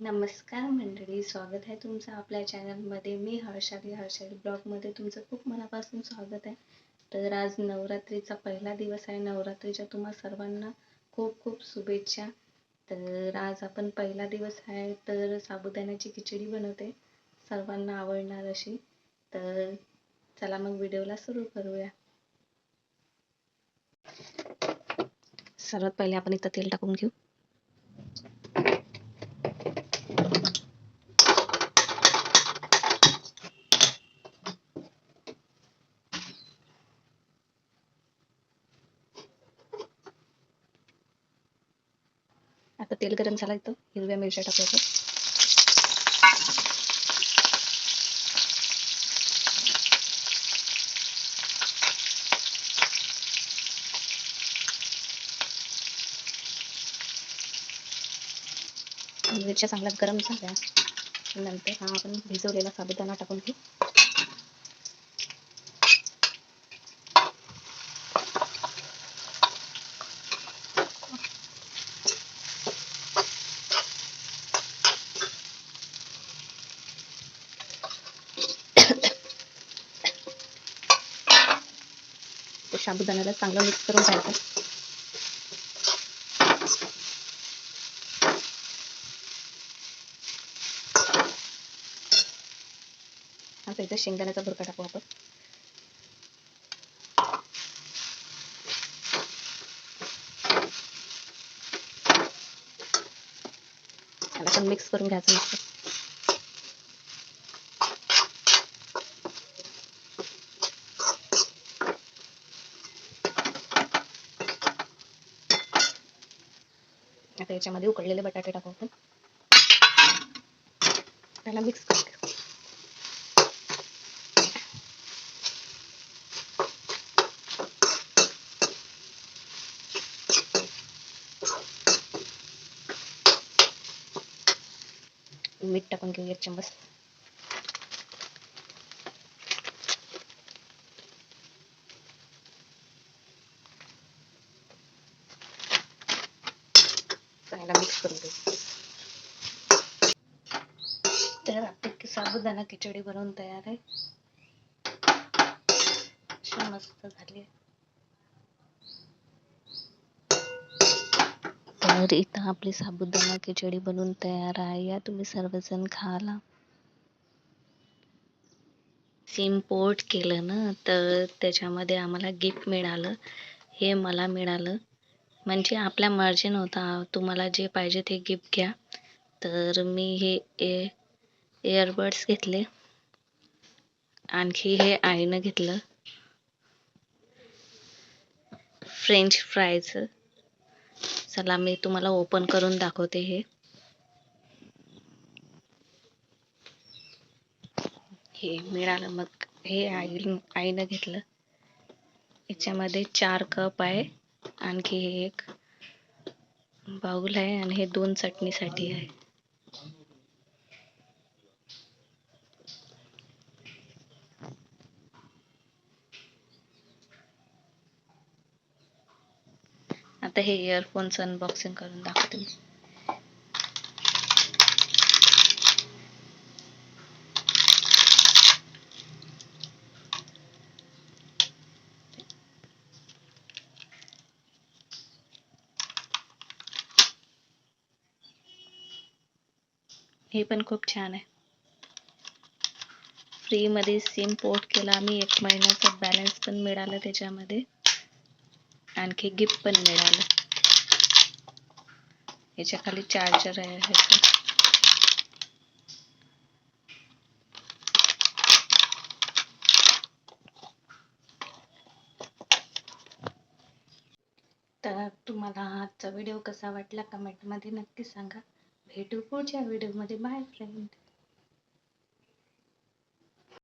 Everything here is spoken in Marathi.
नमस्कार मंडळी स्वागत आहे तुमचं आपल्या चॅनलमध्ये मी हर्षाली हर्षाली ब्लॉगमध्ये तुमचं खूप मनापासून स्वागत आहे. तर आज नवरात्रीचा पहिला दिवस आहे. नवरात्रीच्या तुम्हा सर्वांना खूप खूप शुभेच्छा. तर आज आपण पहिला दिवस आहे तर साबुदाण्याची खिचडी बनवते. सर्वांना आवडणार अशी. तर चला मग व्हिडिओला सुरू करूया. सर्वात पहिले आपण इथं तेल टाकून घेऊ. आता तेल गरम झाला इथं. हिरव्या मिरच्या टाकायचं मिरच्या चांगल्या गरम झाल्या. नंतर हा आपण भिजवलेला साबुदाणा टाकून घेऊ. साबुदाण्याला चांगलं मिक्स करून घ्यायचं. आता इथं शेंगदाण्याचा भुरका टाकू आपण. मिक्स करून घ्यायचं मस्त. आता याच्यामध्ये उकडलेले बटाटे टाकू आपण. त्याला मिक्स करून घेऊ. मीठ टाकून घेऊ एक चम्मच. चांगला मिक्स करून घेऊ तर आपली साबुदाणा खिचडी बनवून तयार आहे अशी मस्त झाली तर इथं आपली साबुदाणा खिचडी बनवून तयार आहे या तुम्ही सर्वजण खाला सिम पोर्ट केलं ना तर त्याच्यामध्ये आम्हाला गिफ्ट मिळालं हे मला मिळालं म्हणजे आपल्या मर्जी नव्हता तुम्हाला जे पाहिजे ते गिफ्ट घ्या. तर मी हे ए इयरबड्स घेतले. आणखी हे आईनं घेतलं. फ्रेंच फ्रायज चला मी तुम्हाला ओपन करून दाखवते हे. हे मिळालं. मग हे आई आईनं घेतलं. याच्यामध्ये चार कप आहे. आणखी हे एक बाउल आहे आणि हे दोन चटणीसाठी आहे. आता हे इयरफोनचं अनबॉक्सिंग करून दाखवते हे पण खूप छान आहे. फ्रीमध्ये सिम पोर्ट केला आम्ही एक महिन्याचा बॅलन्स पण मिळालं त्याच्यामध्ये. आणखी गिफ्ट पण मिळालं. याच्या खाली चार्जर आहे ह्याचं तर तुम्हाला आजचा व्हिडिओ कसा वाटला कमेंटमध्ये नक्की सांगा. भेटू पुढच्या व्हिडिओमध्ये बाय फ्रेंड